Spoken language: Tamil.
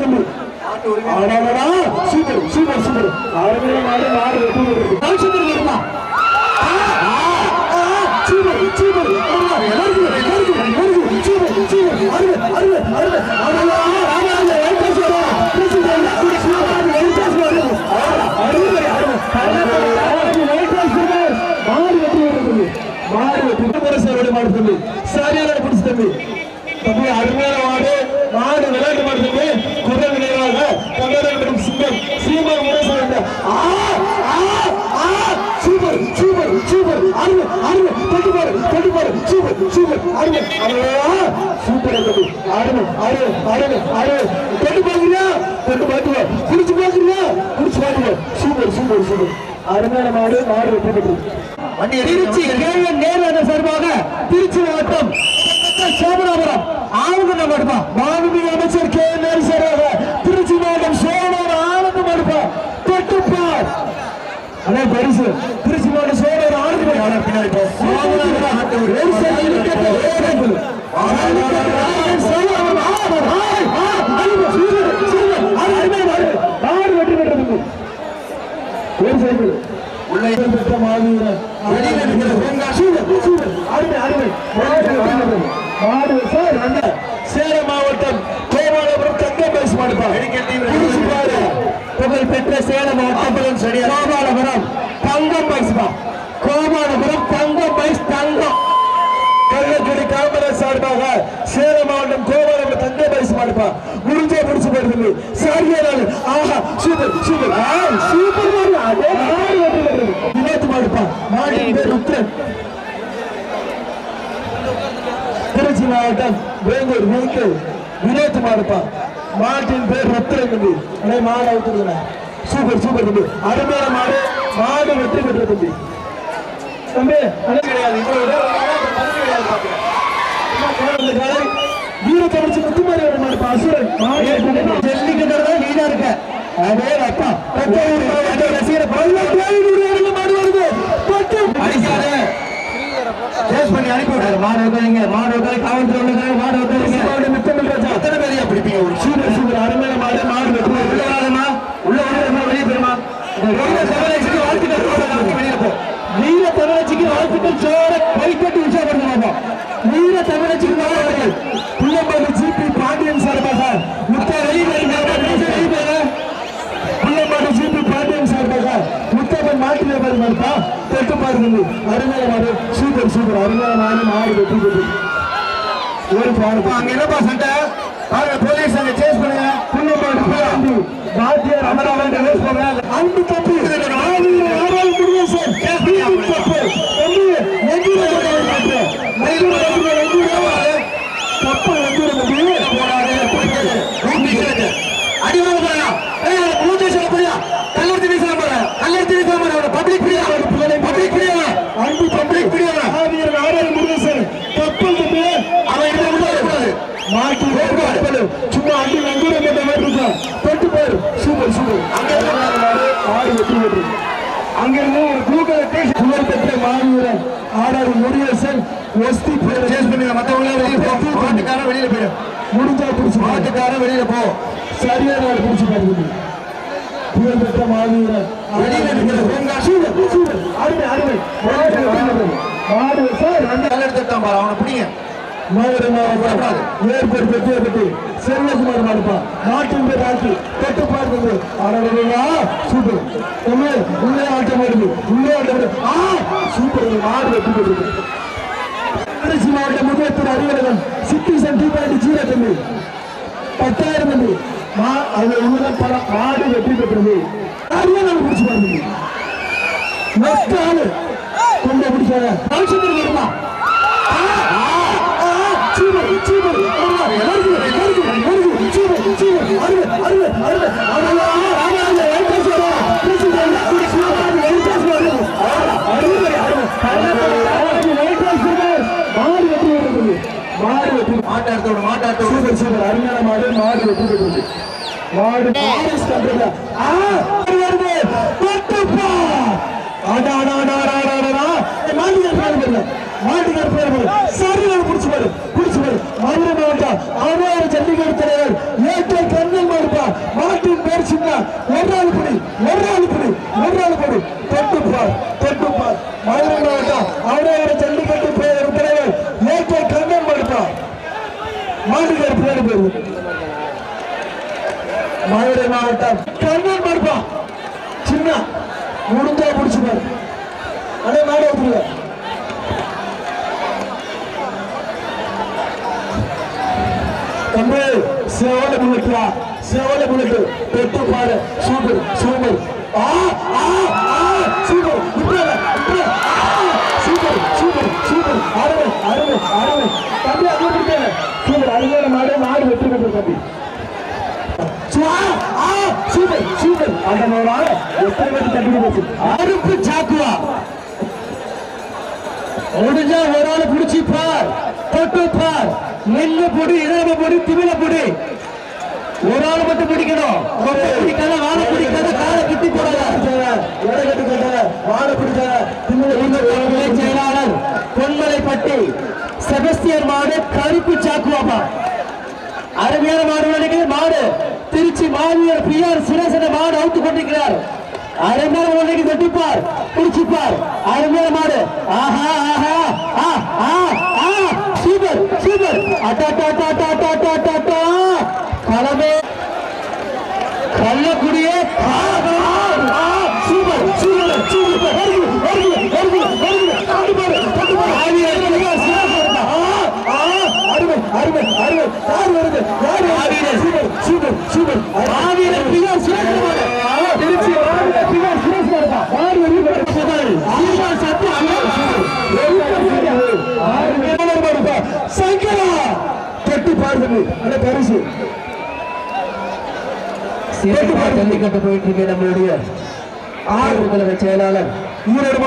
தம்பி. ஆடாடா சூப்பர் சூப்பர் சூப்பர். ஆடுமே மாடு மாடு வெட்டி விடுறது ராமச்சந்திரன் இருந்தா சூப்பர் சூப்பர் வருது வருது வருது சூப்பர் சூப்பர் அருமை அருமை அருமை அருமை ராமாஜா வெங்கடேஸ்வரா பிரசிடென்ட் சூப்பர் வெங்கடேஸ்வரா அருமை அருமை வெங்கடேஸ்வரா மாடு வெட்டி விடுறது மாடு வெட்டி பரிசோட மாடு தம்பி சரியான பிடிச்சு தம்பி அருமையான மாடு மாடு விளையாட்டு மாடு தம்பி குதிரை விளையாட கங்கரன் சிங்கம் சீமா முரசு ஆ ஆ ஆ சூப்பர் சூப்பர் சூப்பர். அருமை அருமை. தொட்டு பாரு தொட்டு பாரு. Super super. அருமை. சூப்பர் தம்பி அருமை அருமை அருமை அருமை. தொட்டு பாக்குறியா தொட்டு பாத்துக்கோ குடிச்சு பாக்குறியா குடிச்சு பாத்துக்கோ சூப்பர் சூப்பர் சூப்பர். அருமையான மாடு மாடு வெற்றி வண்டி திருச்சி கேஎன் நேரு சார்பாக திருச்சி மாவட்டம் சோமனாபுரம் ஆனந்த மடுப்பா மாண்புமிகு அமைச்சர் கே என் நேரு சார்பாக திருச்சி மாவட்டம் சோமனாபுரம் ஆனந்த மடுப்பா தொட்டுப்பார் அண்ணே பரிசு திருச்சி மாவட்டம் ஆனந்த மடுப்பா பின்னாடி போ சோமனாபுரம் ஒரு சைடு விக்கெட் ஒரு சைடு சோமனாபுரம் ஆனந்த ஆய் ஆ அருமை சூப்பர் சூப்பர் அது அருமை மாடு மாடு வெற்றி பெற்றது ஒரு சைடு உள்ளே பெற்ற மாவீரர் வெளியில இருக்கிற பூங்கா. Super, super. அருமை, அருமை. மாடு வெற்றி பெற்றது. மாடு சார் வந்த சேலம் மாவட்டம் கோபாலபுரம் தங்க பரிசு மாடுப்பா புடிச்சு பாரு. புகழ் பெற்ற சேலம் மாவட்டம் கோபாலபுரம் தங்கம் பரிசுப்பா கோபாலபுரம் தங்கம் பைஸ் தங்கம். கள்ளக்குடி காமராஜ் சார்பாக சேலம் மாவட்டம் கோபாலபுரம் தங்க பைஸ் மாடுப்பா. முடிஞ்சே முடிச்சு போயிருந்தது சரியா நாள் ஆஹா சூப்பர் சூப்பர். சூப்பர் மாடு. அதே மாடு வினோத் மாடுப்பா. மாட்டின் பேர் ருத்ரன். திருச்சி மாவட்டம் வேங்கூர் வெஹிக்கிள் வினோத் மாடுப்பா. மாட்டின் பேர் ருத்ரன் தம்பி மாடு அவுத்துருங்க சூப்பர் சூப்பர் தம்பி. அருமையான மாடு. மாடு வெற்றி பெற்ற தம்பி. தம்பி அது கிடையாது. காலை. வீரத்தமிழ்ச்சி முத்துமாரி மாடு. அசுரன். ஜல்லிக்கட்டு வீடா இருக்க. அதே அப்பா. ரசிகர் மாடு வருது. அடிக்காத. கேஸ் பண்ணி அனுப்பி விடாரு மாடு வைக்கிறீங்க மாடு வைக்கிற காவல்துறை மாடு வைக்கிறீங்க மாடு முத்தமிழ் ராஜா எத்தனை பேரையா பிடிப்பீங்க ஒரு சூப்பர் சூப்பர் அருமையான மாடு மாடு வெற்றி உள்ள பெற்றது. வராதம்மா உள்ள வராதம்மா வெளியே போயிருமா வெளியே தமிழகத்துக்கு வாழ்த்துக்கள் சொல்லுங்க, வெளியே போ வீர தமிழச்சிக்கு வாழ்த்துக்கள் சோர கைப்பற்றி உற்சாகப்படுத்தலாமா வீர தமிழச்சிக்கு வாழ்த்துக்கள் புள்ளம்பாடு ஜிபி பாண்டியன் சார்பாக முத்த புள்ளம்பாடு ஜிபி பாண்டியன் சார்பாக மாதிரி மாட்டிலே வருமாப்பா தொட்டு பாருங்க. அருமையான மாடு சூப்பர் சூப்பர் அருமையான மாடு மாடு வெற்றி பெற்று. ஒரு பாடு. அங்க என்னப்பா சண்டை? பாருங்க சும்மா அடி எங்கூர போட்ட மாதிரி இருக்கும். தொட்டு பாரு. Super super. அங்க ஆடு வெற்றி பெற்று அங்கிருந்து ஒரு ப்ளூ கலர் டி புகழ் பெற்ற மாவீரன் ஆடாடு முருகேசன். ஒஸ்தி சேஸ் பண்ணுங்க. மத்தவங்க. மாட்டுக்காரன் வெளியில போயிடு. முடிஞ்சா பிடிச்சு மாட்டு மாட்டுக்காரன் வெளியில போ. சரியான ஆள் பிடிச்சு பாருங்க புகழ் பெற்ற மாவீரன் வெளியில இருக்கிற பூங்கா. Super super. அருமை அருமை. மாடு சார் அந்த கல்லெடுத்துட்டான் பாரு. அவனை பிடிங்க. மதுரை மாவட்டம் ஏற்பட்டு பெற்றியப்பட்டு செல்வகுமார் மாடுப்பா. நாட்டின் பேர் ஆட்சி தொட்டு பார்க்கிறது அடடா சூப்பர். உண்மை உள்ளே ஆட்டம் வருது உள்ளே ஆட்டம் ஆ சூப்பர். மாடு வெற்றி பெற்றது. திருச்சி மாவட்டம் முதலமைச்சர் சிட்டிசன் டூ பாயிண்ட் ஜீரோ தம்பி. பத்தாயிரம் தம்பி. மா அது இவங்க படம் மாடு வெற்றி பெற்றது. அதுவே நம்ம பிடிச்சு பாருங்க. நெக்ஸ்ட் ஆளு. கொண்ட பிடிச்சாங்க. ராமச்சந்திரன் வருமா? மாட்டாட்டோட மாட்டாட்டோ சூப்பர் சூப்பர் அருமையான மாடு மாடு வெற்றி பெற்றது மாடு மாடு பண்றது ஆ வருது பட்டுப்பா அடா அடா அடா அடா அடா மாட்டுக்கு பேர் மாட்டுக்கு பேர் சரி புடிச்சு பாரு தலைவர் மதுரை மாவட்டம் அவரே சண்டிகர் தலைவர் ஏற்ற கண்ணில் மாடுப்பா மாட்டின் பேர் சின்ன ஒரு ஆள் புடி ஒரு ஆள் புடி ஒரு ஆள் புடி தொட்டுப்பார் தொட்டுப்பார் மதுரை மாவட்டம் அவரே சண்டிகட்டு பேர் தலைவர் ஏற்ற கண்ணில் மாடுப்பா மாட்டுக்கார பேர் பேர் மதுரை மாவட்டம் கண்ணில் மாடுப்பா சின்ன முடிஞ்சா முடிச்சு அதே அடே மாடு தம்பி சேவல புல்லட்டா சேவல புல்லட்டு தொட்டு பாரு. Super super. ஆ ஆ ஆ சூப்பர். இப்படி சூப்பர் சூப்பர் சூப்பர். அருமை அருமை அருமை. தம்பி அதே பிடிக்க சூப்பர். அருமையான மாடு மாடு வெற்றி பெற்ற தம்பி சூப்பர் சூப்பர். அந்த மாதிரி எத்தனை பேர் தம்பி போச்சு அறுப்பு சாக்குவா. முடிஞ்சா ஒரு ஆள் பிடிச்சி பார். தொட்டு பார். நெல்லு பொடி இதாம பொடி திமில பொடி. ஒரு ஆள் மட்டும் பிடிக்கணும். கொட்டை பிடிக்காத வாழை பிடிக்காத காலை கிட்டி போடாத. இடகட்டு கட்டாத வாழை பிடிக்காத. திமில செயலாளர் பொன்மலைப்பட்டி செபஸ்தியர் மாடு கருப்பு சாக்குவாப்பா அருமையான மாடு மாடு. திருச்சி மாவீரர் பி ஆர் சுரேசன மாடு அவுத்து கொண்டிருக்கிறார். அருமையான உலகி வெட்டிப்பார் பிடிச்சிப்பார் அருமையான மாடு. ஆஹா ஆஹா ஆ. சூப்பர் சூப்பர் கலவே கள்ளக்குடிய சூப்பர் சூப்பர் சூப்பர் வருது வருது வருது வருது அடுபாடு அடுபாடு அருமை அருமை அருமை. யார் வருது? யார் சூப்பர் ஜல்லிக்கட்டு போயிட்டு இருக்கு நம்மளுடைய ஆறு தலைமை செயலாளர். ஈரோடு